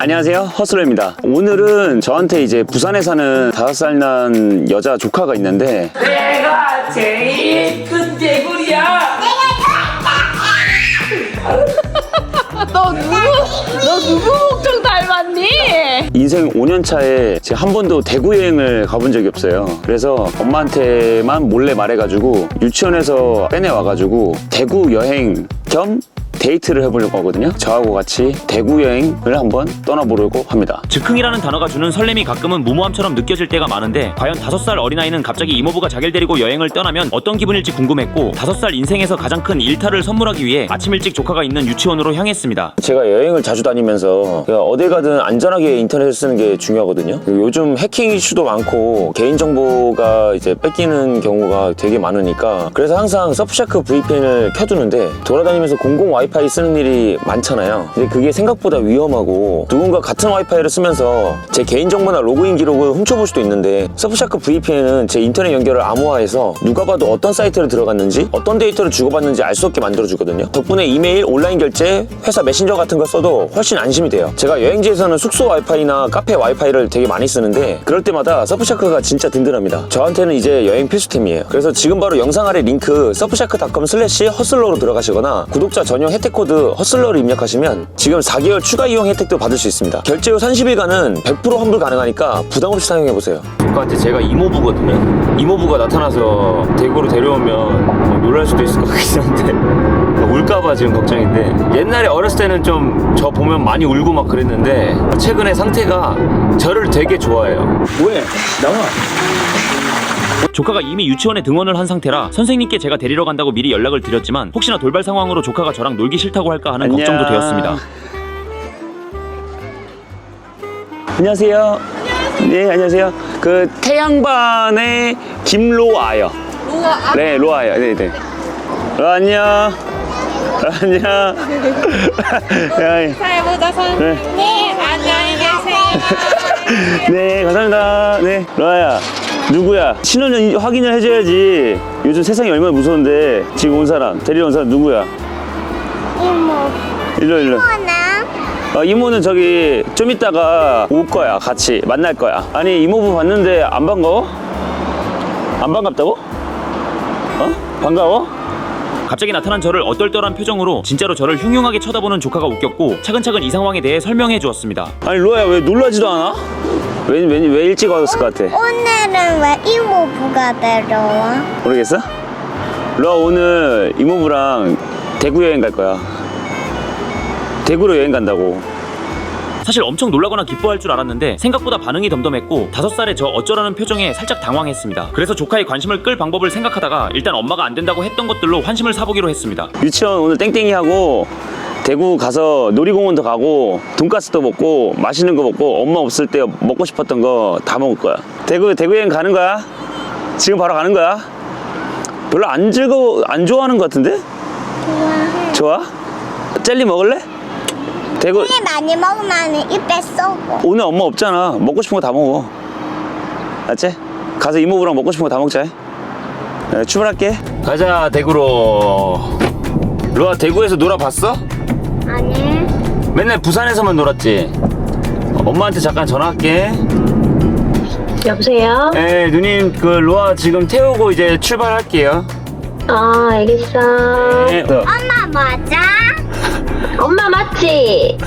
안녕하세요 허슬러입니다 오늘은 저한테 이제 부산에 사는 다섯 살 난 여자 조카가 있는데 내가 제일 큰 개구리야. 너 누구 너 누구 목청 닮았니? 인생 5년 차에 제가 한 번도 대구 여행을 가본 적이 없어요 그래서 엄마한테만 몰래 말해가지고 유치원에서 빼내와가지고 대구 여행 겸 데이트를 해보려고 하거든요 저하고 같이 대구 여행을 한번 떠나보려고 합니다 즉흥이라는 단어가 주는 설렘이 가끔은 무모함처럼 느껴질 때가 많은데 과연 다섯 살 어린아이는 갑자기 이모부가 자기를 데리고 여행을 떠나면 어떤 기분일지 궁금했고 다섯 살 인생에서 가장 큰 일탈을 선물하기 위해 아침 일찍 조카가 있는 유치원으로 향했습니다. 제가 여행을 자주 다니면서 제가 어딜 가든 안전하게 인터넷을 쓰는 게 중요하거든요. 그리고 요즘 해킹 이슈도 많고 개인정보가 이제 뺏기는 경우가 되게 많으니까 그래서 항상 서프샤크 VPN을 켜두는데 돌아다니면서 공공 와이 파이 쓰는 일이 많잖아요. 근데 그게 생각보다 위험하고 누군가 같은 와이파이를 쓰면서 제 개인정보나 로그인 기록을 훔쳐볼 수도 있는데 서프샤크 VPN은 제 인터넷 연결을 암호화해서 누가 봐도 어떤 사이트를 들어갔는지 어떤 데이터를 주고받는지 알 수 없게 만들어주거든요. 덕분에 이메일, 온라인 결제, 회사 메신저 같은 거 써도 훨씬 안심이 돼요. 제가 여행지에서는 숙소 와이파이나 카페 와이파이를 되게 많이 쓰는데 그럴 때마다 서프샤크가 진짜 든든합니다. 저한테는 이제 여행 필수템이에요. 그래서 지금 바로 영상 아래 링크 서프샤크닷컴 슬래시 허슬러로 들어가시거나 구독자 전용 혜택 코드 허슬러를 입력하시면 지금 4개월 추가 이용 혜택도 받을 수 있습니다. 결제 후 30일간은 100% 환불 가능하니까 부담 없이 사용해보세요. 조카한테 제가 이모부거든요. 이모부가 나타나서 대구로 데려오면 뭐 놀랄 수도 있을 것 같긴 한데 울까봐 지금 걱정인데 옛날에 어렸을 때는 좀 저 보면 많이 울고 막 그랬는데 최근에 상태가 저를 되게 좋아해요. 왜? 나와. 조카가 이미 유치원에 등원을 한 상태라 선생님께 제가 데리러 간다고 미리 연락을 드렸지만 혹시나 돌발 상황으로 조카가 저랑 놀기 싫다고 할까 하는 안녕. 걱정도 되었습니다. 안녕하세요. 네, 안녕하세요. 그 태양반의 김로아요. 로아 네, 로아요. 네, 네. 로아 안녕. 로아, 안녕. 야, 잘 보자 선생님 네. 안녕히 계세요 네, 감사합니다. 네, 로아야. 누구야? 신원 확인을 해줘야지. 요즘 세상이 얼마나 무서운데 지금 온 사람, 데리러 온 사람 누구야? 이모 일로 일로. 어, 이모는 저기 좀 이따가 올 거야. 같이 만날 거야. 아니 이모부 봤는데 안 반가워? 안 반갑다고? 어? 반가워? 갑자기 나타난 저를 얼떨떨한 표정으로 진짜로 저를 흉흉하게 쳐다보는 조카가 웃겼고 차근차근 이 상황에 대해 설명해 주었습니다. 아니 로아야 왜 놀라지도 않아? 왜, 왜, 왜 일찍 왔을 것 같아? 오늘은 왜 이모부가 데려와? 모르겠어? 로아 오늘 이모부랑 대구 여행 갈 거야. 대구로 여행 간다고. 사실 엄청 놀라거나 기뻐할 줄 알았는데 생각보다 반응이 덤덤했고 다섯 살의 저 어쩌라는 표정에 살짝 당황했습니다. 그래서 조카의 관심을 끌 방법을 생각하다가 일단 엄마가 안 된다고 했던 것들로 환심을 사보기로 했습니다. 유치원 오늘 땡땡이 하고 대구 가서 놀이공원도 가고 돈가스도 먹고 맛있는 거 먹고 엄마 없을 때 먹고 싶었던 거 다 먹을 거야. 대구 대구 여행 가는 거야? 지금 바로 가는 거야? 별로 안 즐거워 안 좋아하는 것 같은데? 좋아해. 좋아? 젤리 먹을래? 대구 이 많이 먹으면 입에 쏘고. 오늘 엄마 없잖아. 먹고 싶은 거 다 먹어. 알지? 가서 이모부랑 먹고 싶은 거 다 먹자. 네, 출발할게. 가자 대구로. 로아 대구에서 놀아봤어? 아니. 맨날 부산에서만 놀았지. 엄마한테 잠깐 전화할게. 여보세요? 네, 누님 그 로아 지금 태우고 이제 출발할게요. 아, 알겠어. 네. 엄마 맞아? 엄마 맞지?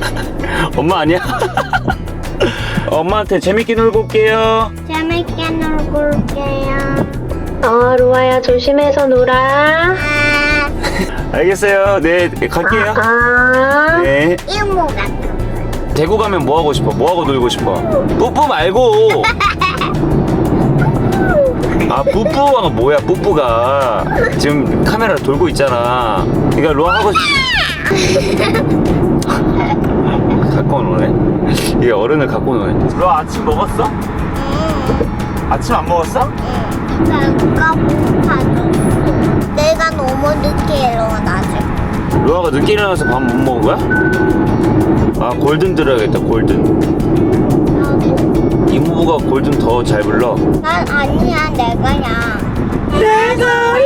엄마 아니야? 엄마한테 재밌게 놀고 올게요. 재밌게 놀고 올게요. 어, 로아야, 조심해서 놀아. 아, 알겠어요. 네, 갈게요. 아, 네. 이모가. 대구 가면 뭐 하고 싶어? 뭐 하고 놀고 싶어? 뿌뿌 말고. 아 뿌뿌가 뭐야? 뿌뿌가 지금 카메라 돌고 있잖아. 그러니까 로아 하고 싶. 갖고 노네. 이게 어른을 갖고 노네. 로아 아침 먹었어? 아침 안 먹었어? 내가 고파졌어. 내가 너무 늦게 일어나지. 로아가 늦게 일어나서 밥 못 먹은 거야? 아 골든 들어야겠다 골든. 이모부가 골든 더 잘 불러. 난 아니야, 내가야. 내가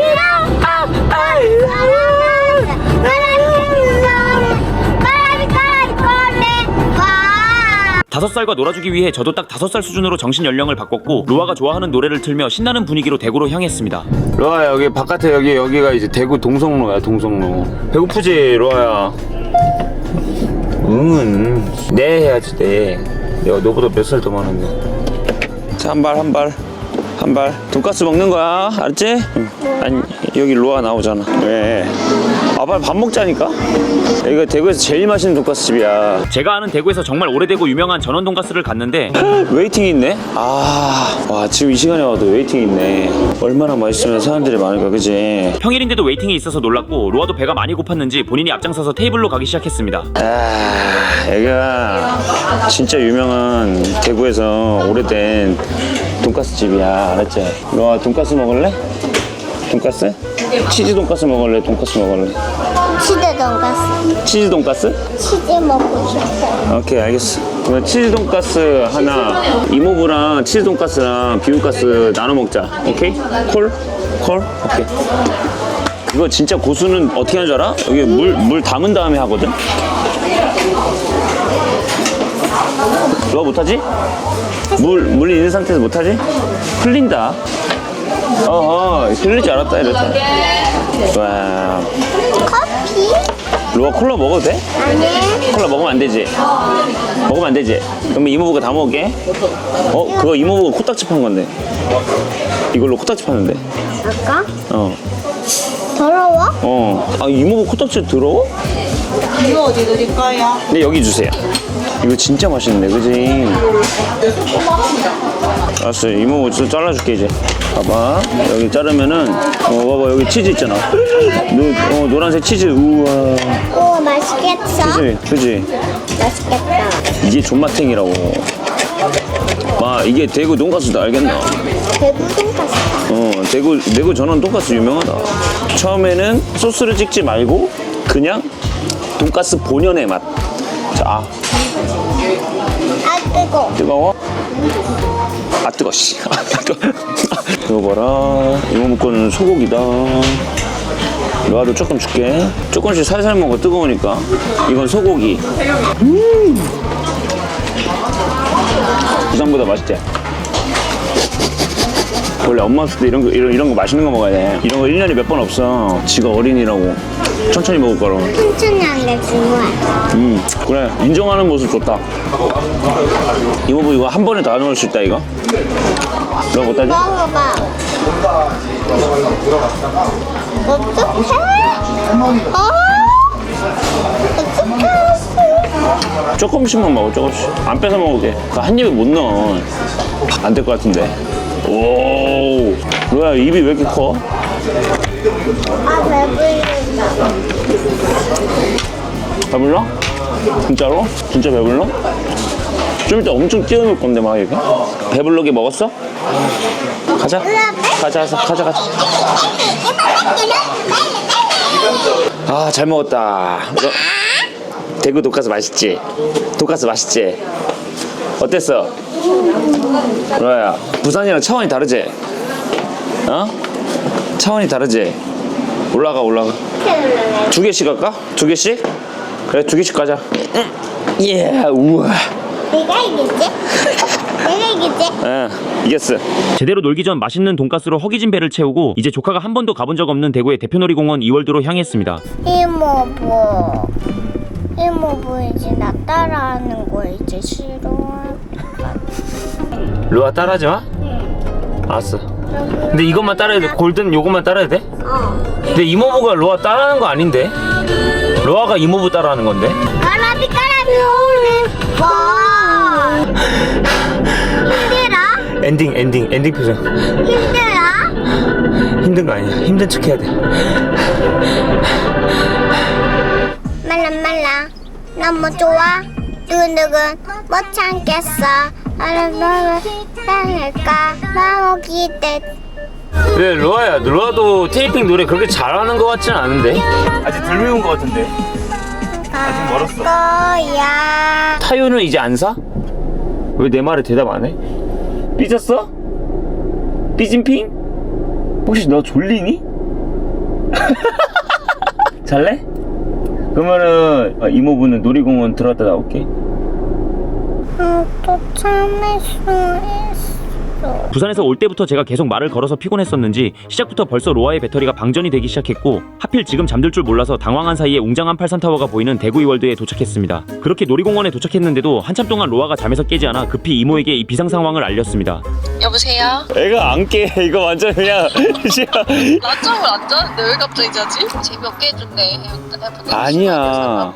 다섯 살과 놀아주기 위해 저도 딱 다섯 살 수준으로 정신 연령을 바꿨고 로아가 좋아하는 노래를 틀며 신나는 분위기로 대구로 향했습니다. 로아야 여기 바깥에 여기 여기가 이제 대구 동성로야 동성로. 배고프지 로아야? 응은. 네 해야지 네. 내가 너보다 몇 살 더 많은데 자 한 발 한 발 한 발 돈가스 먹는 거야 알았지? 응. 아니 여기 로아 나오잖아 왜? 아 빨리 밥 먹자니까 여기가 대구에서 제일 맛있는 돈가스 집이야 제가 아는 대구에서 정말 오래되고 유명한 전원 돈가스를 갔는데 웨이팅이 있네? 아, 와, 지금 이 시간에 와도 웨이팅이 있네. 얼마나 맛있으면 사람들이 많을까, 그지? 평일인데도 웨이팅이 있어서 놀랐고 로아도 배가 많이 고팠는지 본인이 앞장서서 테이블로 가기 시작했습니다. 아, 여기가 진짜 유명한 대구에서 오래된 돈가스 집이야, 알았지? 너아 돈가스 먹을래? 돈가스? 치즈 돈가스 먹을래? 돈가스 먹을래? 치즈 돈가스. 치즈 돈가스? 치즈 먹고 싶어. 오케이, 알겠어. 그럼 치즈 돈가스 하나, 이모부랑 치즈 돈가스랑 비빔가스 나눠 먹자. 오케이? 콜? 콜? 오케이. 이거 진짜 고수는 어떻게 하는 줄 알아? 여기 물, 물 담은 다음에 하거든? 너 못하지? 물, 물 있는 상태에서 못하지? 흘린다. 어허, 흘릴 줄 알았다, 이랬다. 와. 커피? 로아 콜라 먹어도 돼? 아니. 콜라 먹으면 안 되지? 먹으면 안 되지? 그러면 이모부가 다 먹을게. 어? 그거 이모부가 코딱지 판 건데. 이걸로 코딱지 팠는데. 아까? 어. 더러워? 어. 아, 이모부 코딱지 더러워? 이거 어디 드릴 거예요? 네, 여기 주세요. 이거 진짜 맛있는데, 그지? 알았어, 이모부 좀 잘라줄게, 이제. 봐봐. 여기 자르면은, 어, 봐봐, 여기 치즈 있잖아. 노, 어, 노란색 치즈, 우와. 오, 맛있겠어? 그지? 그지? 맛있겠다. 이게 존맛탱이라고. 와, 이게 대구 돈가스도 알겠나? 대구 돈가스. 어, 대구, 대구 전원 돈가스 유명하다. 처음에는 소스를 찍지 말고 그냥 돈가스 본연의 맛. 자, 아, 아, 뜨거. 뜨거워? 아, 뜨거, 씨. 아, 뜨거. 이거 봐라. 이거 먹고는 소고기다. 너도 조금 줄게. 조금씩 살살 먹어, 뜨거우니까. 이건 소고기. 음. 부산보다 맛있지? 원래 엄마 없을 때 이런 거, 이런, 이런 거 맛있는 거 먹어야 돼. 이런 거 1년에 몇 번 없어. 지가 어린이라고. 천천히 먹을 거라고. 천천히 한게 중요해. 음, 그래. 인정하는 모습 좋다. 이모부 이거 한 번에 다 넣을 수 있다, 이거? 너 못하지? 먹어봐. 어떡해? 어? 어떡해? 조금씩만 먹어, 조금씩. 안 뺏어 먹을게. 그한 입에 못 넣어. 안 될 것 같은데. 오, 뭐야, 입이 왜 이렇게 커? 배불러? 진짜로? 진짜 배불러? 좀 이따 엄청 뛰어놀 건데, 막 이렇게. 배불러게 먹었어? 가자. 가자, 가자, 가자. 아, 잘 먹었다. 너, 대구 돈가스 맛있지? 돈가스 맛있지? 어땠어? 로아야, 부산이랑 차원이 다르지? 어? 차원이 다르지? 올라가, 올라가. 두 개씩 할까? 두 개씩? 그래, 두 개씩 가자. 예, 우와. 내가 이기지? 내가 이기지? 예, 이겼어. 제대로 놀기 전 맛있는 돈가스로 허기진 배를 채우고 이제 조카가 한 번도 가본 적 없는 대구의 대표놀이공원 이월드로 향했습니다. 이모부. 이모부 이제 나 따라하는 거 이제 싫어. 루아 따라하지 마? 알았어. 근데 이것만 따라야 돼. 골든 요것만 따라야 돼? 근데 이모부가 로아 따라하는 거 아닌데? 로아가 이모부 따라하는 건데? 까라비 까라비 와. 힘들어? 엔딩, 엔딩, 엔딩 표정. 힘들어? 힘든 거 아니야. 힘든 척 해야 돼. 말랑 말랑 너무 좋아 두근두근 못 참겠어 알아보면 사랑할까 너무 기대 왜 로아야? 로아도 테이핑 노래 그렇게 잘하는 거 같진 않은데? 아직 덜 배운 거 같은데. 아직 멀었어. 거야 타요는 이제 안 사? 왜 내 말에 대답 안 해? 삐졌어? 삐진핑? 혹시 너 졸리니? 잘래? 그러면은 어, 이모부는 놀이공원 들어갔다 나올게 응 또 참을 수 있어. 부산에서 올 때부터 제가 계속 말을 걸어서 피곤했었는지 시작부터 벌써 로아의 배터리가 방전이 되기 시작했고 하필 지금 잠들 줄 몰라서 당황한 사이에 웅장한 팔산타워가 보이는 대구이월드에 도착했습니다. 그렇게 놀이공원에 도착했는데도 한참 동안 로아가 잠에서 깨지 않아 급히 이모에게 이 비상 상황을 알렸습니다. 여보세요? 애가 안 깨. 이거 완전 그냥 낮잠을 안 자는데 왜 갑자기 자지? 재미없게 해준대. 아니야.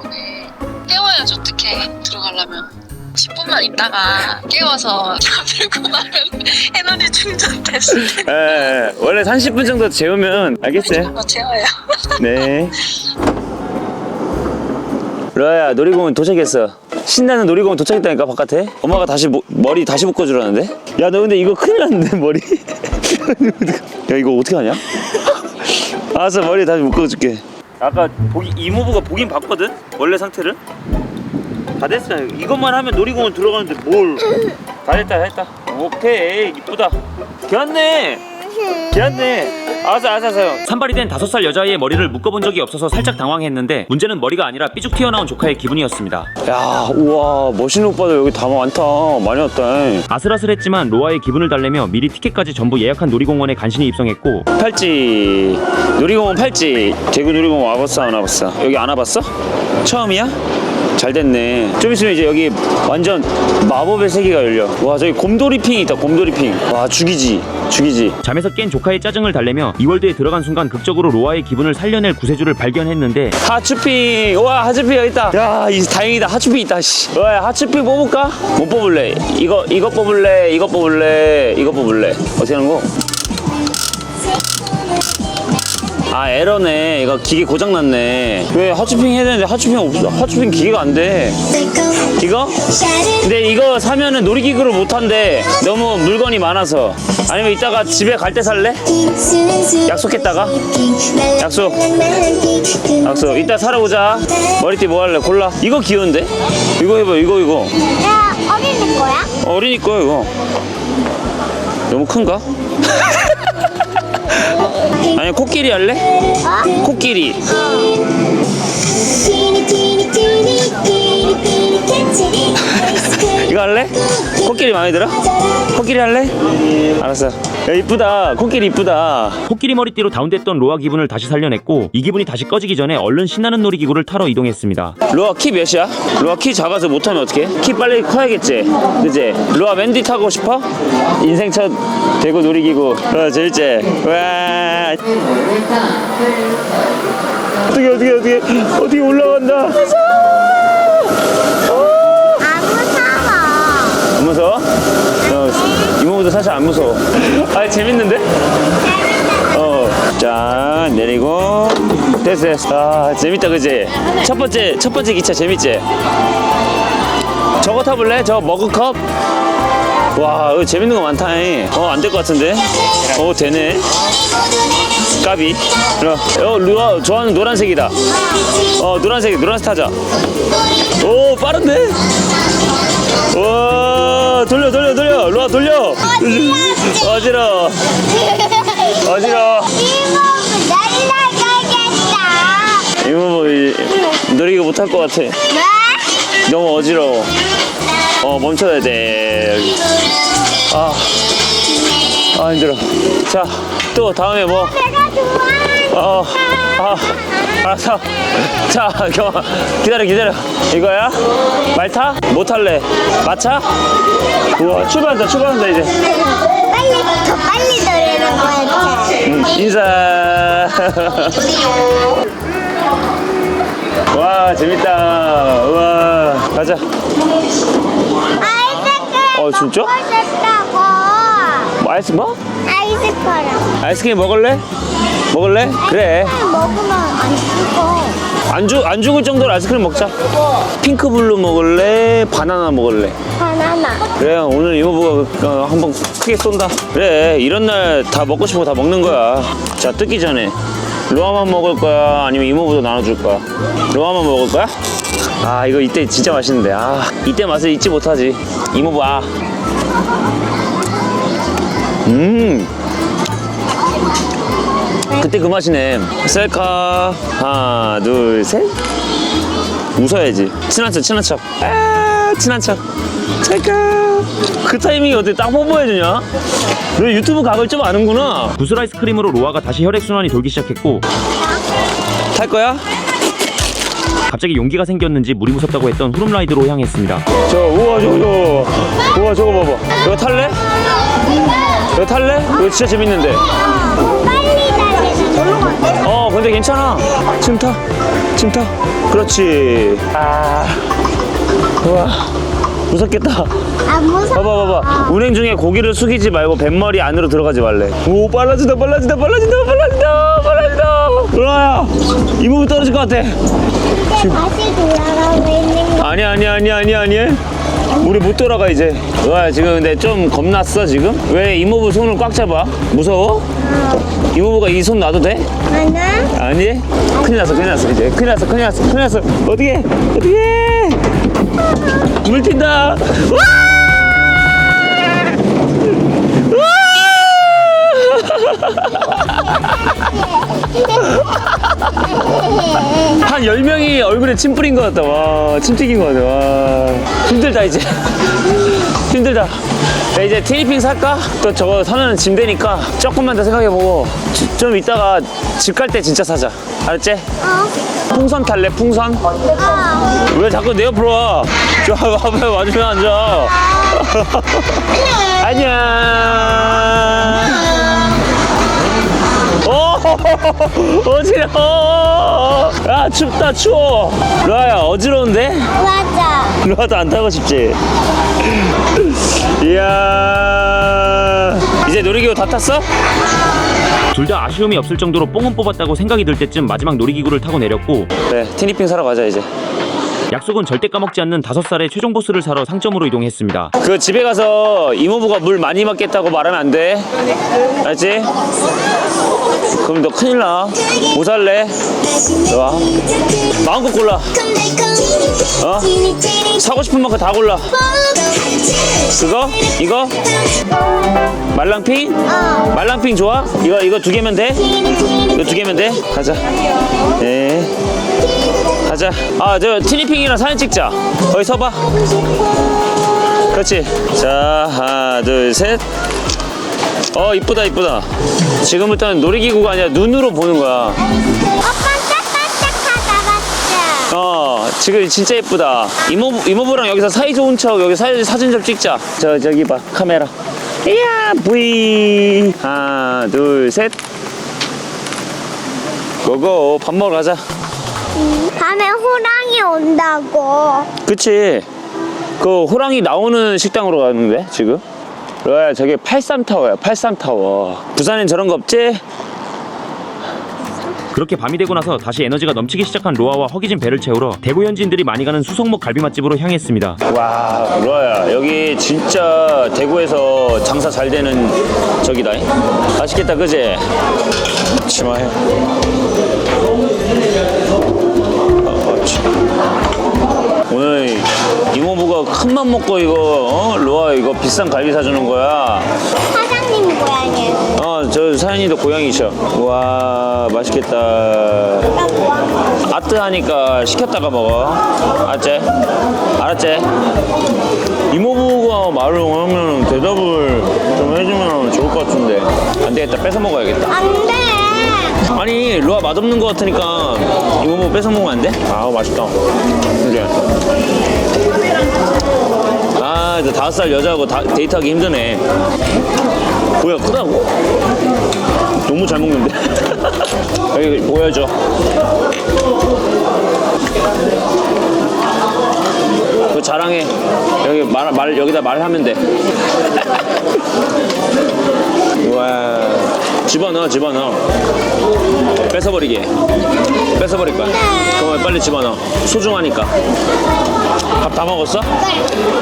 깨워야지 어떡해 들어가려면 10분만 있다가 깨워서 잠들고 나면 에너지 충전됐을 때 예, 원래 30분 정도 재우면 알겠어요. 어, 재워요 네. 로아야 놀이공원 도착했어. 신나는 놀이공원 도착했다니까 바깥에. 엄마가 다시 모- 머리 다시 묶어주라는데. 야 너 근데 이거 큰일 났는데 머리. 야 이거 어떻게 하냐? 알았어 머리 다시 묶어줄게. 아까 보기 이모부가 보긴 봤거든 원래 상태를. 다 됐어요. 이것만 하면 놀이공원 들어가는데 뭘? 다 됐다 다 됐다. 오케이 이쁘다. 괜찮네. 알았어 알았어 알았어. 산발이 된 다섯 살 여자아이의 머리를 묶어본 적이 없어서 살짝 당황했는데 문제는 머리가 아니라 삐죽 튀어나온 조카의 기분이었습니다. 야, 우와, 멋있는 오빠들 여기 다 많다. 많이 왔다. 아슬아슬했지만 로아의 기분을 달래며 미리 티켓까지 전부 예약한 놀이공원에 간신히 입성했고 팔찌, 놀이공원 팔찌. 대구 놀이공원 와봤어, 안 와봤어? 여기 안 와봤어? 처음이야? 잘 됐네. 좀 있으면 이제 여기 완전 마법의 세계가 열려. 와, 저기 곰돌이핑 있다, 곰돌이핑. 와, 죽이지, 죽이지. 잠에서 깬 조카의 짜증을 달래며 이월드에 들어간 순간 극적으로 로아의 기분을 살려낼 구세주를 발견했는데 하츄핑, 와, 하츄핑 여기 있다. 야, 이 다행이다, 하츄핑 있다. 씨. 와, 하츄핑 뽑을까? 못 뽑을래. 이거, 이거 뽑을래, 이거 뽑을래, 이거 뽑을래. 어떻게 하는 거? 아 에러네. 이거 기계 고장났네. 왜 하츄핑 해야 되는데 하츄핑 없어. 하츄핑 기계가 안돼. 이거? 근데 이거 사면은 놀이기구를 못한대. 너무 물건이 많아서. 아니면 이따가 집에 갈 때 살래? 약속했다가? 약속. 약속. 이따 사러 오자. 머리띠 뭐 할래? 골라. 이거 귀여운데? 이거 해봐. 이거 이거. 야, 어린이 거야? 어린이 거야 이거. 너무 큰가? 아니 코끼리 할래? 코끼리 이거 할래? 코끼리 마음에 들어? 코끼리 할래? 알았어 야 이쁘다 코끼리 이쁘다 코끼리 머리띠로 다운됐던 로아 기분을 다시 살려냈고 이 기분이 다시 꺼지기 전에 얼른 신나는 놀이기구를 타러 이동했습니다. 로아 키 몇이야? 로아 키 작아서 못하면 어떡해? 키 빨리 커야겠지 그지? 로아 맨디 타고 싶어? 인생 첫 대구 놀이기구 어 재밌지? 와 어떻게 어떻게 어떻게 어떻게 올라간다 사실 안 무서워 아 재밌는데? 어, 자 내리고 됐어 됐어 아 재밌다 그지? 첫 번째 첫 번째 기차 재밌지? 저거 타볼래? 저 머그컵? 와 이거 재밌는 거 많다 어안 될 것 같은데? 어 되네 까비 어 루아 좋아하는 노란색이다 어 노란색 노란색 타자 오 빠른데? 와 돌려 돌려 돌려. 루아 돌려. 어지러워. 어지러워. 이모부 날라가겠다. 이거 뭐 이- 놀이기구 못할 것 같아. 왜? 너무 어지러워. 어 멈춰야 돼 아, 아 힘들어. 자 또 다음에 뭐? 내가 좋아. 어, 아, 알았어. 자, 경아, 기다려, 기다려. 이거야? 말 타? 못 탈래. 마차? 우와, 출발한다, 출발한다, 이제. 빨리 더 빨리 노래는 거야. 음, 인사. 와, 재밌다. 우와, 가자. 아이스크림 어, 진짜? 먹고 싶다고. 뭐, 아이스 뭐? 아이스크림. 아이스크림 먹을래? 먹을래? 그래. 먹으면 안 죽어. 안, 죽, 안 죽을 정도로 아이스크림 먹자. 핑크블루 먹을래? 바나나 먹을래? 바나나. 그래 오늘 이모부가 어, 한번 크게 쏜다 그래 이런 날 다 먹고 싶은 거 다 먹는 거야 자 뜯기 전에 로아만 먹을 거야 아니면 이모부도 나눠줄 거야 로아만 먹을 거야? 아 이거 이때 진짜 맛있는데 아 이때 맛을 잊지 못하지 이모부 아 음. 그때 그 맛이네. 셀카. 하나 둘셋. 웃어야지. 친한 척 친한 척 아 친한 척. 잠깐 그 타이밍이 어떻게 딱 뽀뽀해주냐? 너 유튜브 각을 좀 아는구나. 구슬 아이스크림으로 로아가 다시 혈액순환이 돌기 시작했고. 탈 거야? 갑자기 용기가 생겼는지 물이 무섭다고 했던 후룸라이드로 향했습니다. 저 우와 저거 저거. 우와 저거 봐봐. 이거 탈래? 이거 탈래? 이거 진짜 재밌는데. 어 근데 괜찮아. 지금 타. 지금 타. 그렇지. 아 우와 무섭겠다. 안 무서워. 봐봐 봐봐. 운행 중에 고기를 숙이지 말고 뱃머리 안으로 들어가지 말래. 오 빨라진다 빨라진다 빨라진다 빨라진다 빨라진다. 로아야 이 부분 떨어질 것 같아. 다시 돌아가고 있는 거. 아니야 아니야 아니야 아니야 아니야 우리 못 돌아가 이제. 로아야 지금 근데 좀 겁났어 지금? 왜 이모부 손을 꽉 잡아? 무서워? 이모부가 이 손 놔도 돼? 하나. 아니? 큰일 났어 큰일 났어 이제. 큰일 났어 큰일 났어 큰일 났어. 어떻게 어떻게 물 튄다. 와! 한 10명이 얼굴에 침 뿌린 것 같다. 와 침 튀긴 것 같아. 와. 힘들다 이제 힘들다 야, 이제 티니핑 살까? 또 저거 사면 짐 되니까 조금만 더 생각해보고 지- 좀 이따가 집 갈 때 진짜 사자 알았지? 풍선 탈래 풍선? 왜 자꾸 내 옆으로 와? 저 앞에 와주면 앉아 안녕 오 어지러워 야 춥다 추워 루아야 어지러운데? 맞아. 루아도 안 타고 싶지? 이야 이제 놀이기구 다 탔어? 둘 다 아쉬움이 없을 정도로 뽕은 뽑았다고 생각이 들 때쯤 마지막 놀이기구를 타고 내렸고 네 티니핑 사러 가자 이제 약속은 절대 까먹지 않는 다섯 살의 최종 보스를 사러 상점으로 이동했습니다. 그 집에 가서 이모부가 물 많이 맞겠다고 말하면 안 돼. 알지? 그럼 너 큰일 나. 뭐 살래? 와. 마음껏 골라. 어? 사고 싶은 만큼 다 골라. 그거? 이거? 말랑핑? 말랑핑 좋아? 이거 이거 두 개면 돼? 이거 두 개면 돼? 가자. 네. 가자. 아, 저 티니핑이랑 사진 찍자. 거기 서봐. 그렇지. 자, 하나, 둘, 셋. 어, 이쁘다, 이쁘다. 지금부터는 놀이기구가 아니라 눈으로 보는 거야. 맞자. 어, 지금 진짜 예쁘다. 이모, 이모부랑 여기서 사이 좋은 척 여기 사, 사진 좀 찍자. 저, 저기 봐, 카메라. 이야, 부이. 하나, 둘, 셋. 고고, 밥 먹으러 가자. 밤에 호랑이 온다고. 그치. 그 호랑이 나오는 식당으로 가는데, 지금? 로야, 저게 83타워야, 83타워. 부산엔 저런 거 없지? 그렇게 밤이 되고 나서 다시 에너지가 넘치기 시작한 로아와 허기진 배를 채우러 대구 현지인들이 많이 가는 수성목 갈비 맛집으로 향했습니다. 와, 로아야, 여기 진짜 대구에서 장사 잘 되는 저기다. 맛있겠다, 그지? 치마해. 오늘 이모부가 큰맘 먹고 이거 어? 로아 이거 비싼 갈비 사주는 거야. 사장님 고양이. 어, 저 사연이도 고양이셔. 와, 맛있겠다. 아뜨 하니까 시켰다가 먹어. 알았지? 알았지? 이모부가 말을 하면 대답을 좀 해주면 좋을 것 같은데. 안 되겠다. 뺏어 먹어야겠다. 안 돼. 아니, 루아 맛없는 것 같으니까 이모부 뺏어 먹으면 안 돼? 아, 맛있다. 이제. 아, 이제 다섯 살 여자하고 다, 데이트하기 힘드네. 뭐야, 크다고? 너무 잘 먹는데? 여기 보여줘. 그 자랑해. 여기 말, 말 여기다 말하면 돼. 와. 집어넣어, 집어넣어. 뺏어버리게. 뺏어버릴 거야. 그럼 빨리 집어넣어. 소중하니까. 밥 다 먹었어?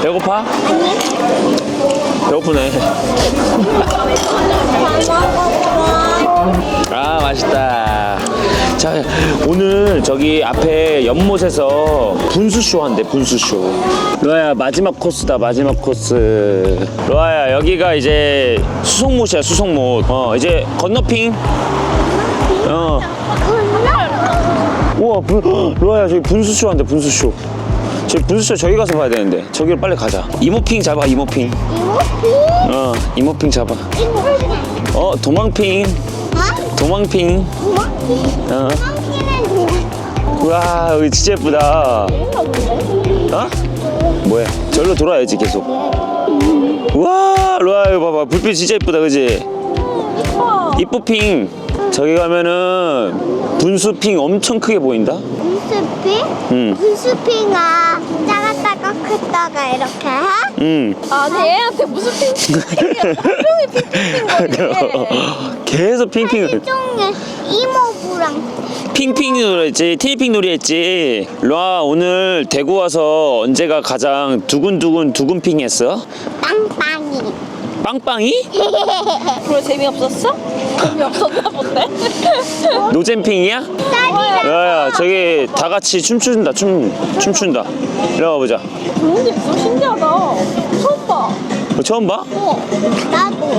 배고파? 배고프네. 아 맛있다. 자 오늘 저기 앞에 연못에서 분수쇼 한대 분수쇼. 로아야 마지막 코스다 마지막 코스. 로아야 여기가 이제 수송못이야 수송못. 어 이제 건너핑. 어. 우와 분, 로아야 저기 분수쇼 한대 분수쇼. 저저 분수쇼 저기 가서 봐야 되는데 저기로 빨리 가자 이모핑 잡아 이모핑 이모피? 어 이모핑 잡아 이모피? 어 도망핑 어? 도망핑. 이모피? 어. 이모피는 우와 여기 진짜 예쁘다. 어? 뭐야 절로 돌아야지 계속. 우와 로아 이거 봐봐. 불빛 진짜 예쁘다 그지? 이쁘핑. 저기 가면은 분수핑 엄청 크게 보인다? 분수피? 응. 분수피가 작았 다가 크다가 이렇게 해? 응. 아니 애한테 무슨 핑핑이야? 핑핑인 거지 계속 핑핑을 일종의 이모부랑 핑핑 놀이 했지 티니핑 놀이 했지. 로아 오늘 대구 와서 언제가 가장 두근두근 두근핑 했어? 빵빵이 빵빵이? 별로 재미없었어? 재미없었나 본데? 노잼핑이야? 야야 저기 다 같이 춤춘다 춤 춤춘다. 이리 와보자. 게 있어? 신기하다. 처음 봐. 어, 처음 봐? 나도.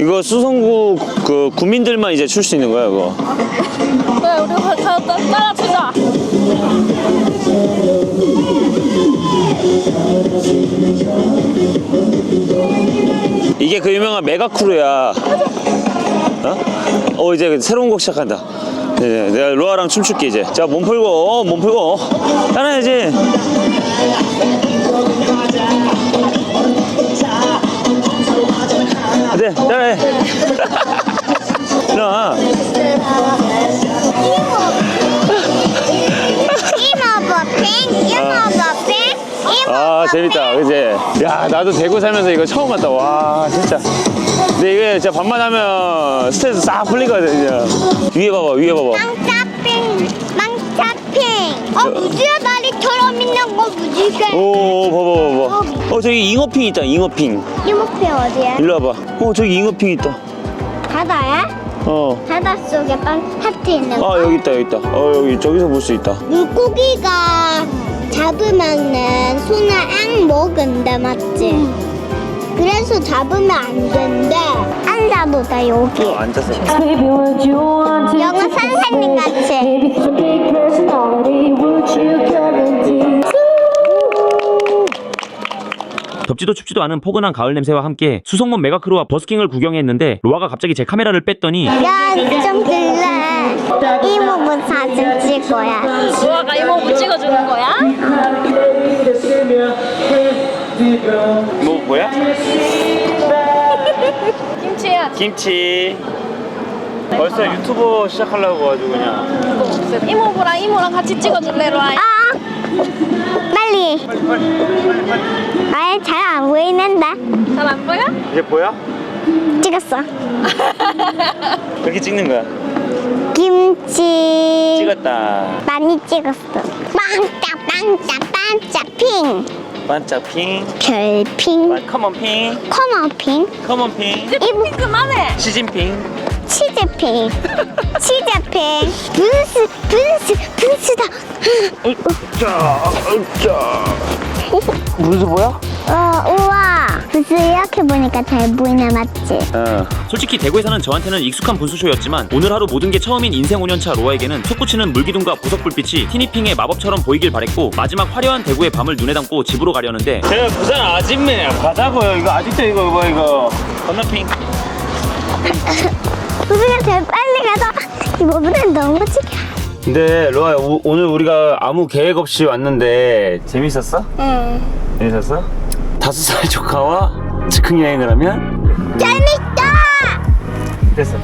이거 수성구 그 구민들만 이제 출 수 있는 거야 이거? 그래 우리 가, 가, 따, 따라 추자 이게 그 유명한 메가크루야. 어? 어 이제 새로운 곡 시작한다. 이제 내가 로아랑 춤출게 이제. 자 몸 풀고 어, 몸 풀고. 따라야지. 그래 따라해. 일어나. 이모부핑 이모부핑 아 재밌다. 그지 야 나도 대구 살면서 이거 처음 봤다. 와 진짜. 근데 이게 진짜 밤만 하면 스트레스 싹 풀리거든 그냥 위에 봐봐 위에 봐봐. 망차핑 망차핑. 어 무지개 다리처럼 있는 거 무지개. 오 봐봐 봐봐 어. 저기 잉어핑 있다 잉어핑. 이모핑 어디에? 일로 와봐. 어 저기 잉어핑 있다. 바다에? 어. 바다 속에 빵 하트 있는 거? 아 여기 있다 여기 있다. 어 여기 저기서 볼 수 있다. 물고기가 잡으면은 손을 앙 먹은데 맞지? 그래서 잡으면 안 된대. 앉아도 돼 여기. 어, 앉아서 영어 선생님 같이 덥지도 춥지도 않은 포근한 가을 냄새와 함께 수성문 메가크루와 버스킹을 구경했는데 로아가 갑자기 제 카메라를 뺐더니 야좀 들래 이모부 사진 찍어야 로아가 이모부 찍어주는 거야? 뭐 뭐야? 김치야 김치 벌써 유튜버 시작하려고 가지고 그냥 이모부랑 이모랑 같이 찍어줄래 로아야? 아 빨리. 아예 잘 안 보이는데. 잘 안 보여? 이제 보여? 찍었어. 그렇게 찍는 거야? 김치. 찍었다. 많이 찍었어. 반짝 반짝 반짝 핑. 반짝 핑. 별핑. 커먼핑. 커머핑. 커먼핑. 이브 그만해. 시진핑 치즈핑 치즈핑 분수 분수 분수다. 자, 자. 무슨 뭐야? 어 우와. 분수 이렇게 보니까 잘 보이네 맞지? 어. 솔직히 대구에서는 저한테는 익숙한 분수쇼였지만 오늘 하루 모든 게 처음인 인생 5년차 로아에게는 솟구치는 물기둥과 보석불빛이 티니핑의 마법처럼 보이길 바랬고 마지막 화려한 대구의 밤을 눈에 담고 집으로 가려는데 제가 부산 아줌매야? 가자고요 이거 아직도 이거 뭐 이거? 건너핑 분수가 제일 빨리 가서 이모보다 너무 지겨 근데 로아 우- 오늘 우리가 아무 계획 없이 왔는데 재밌었어? 응. 재밌었어? 다섯 살 조카와 즉흥 여행을 하면? 재밌다! 됐어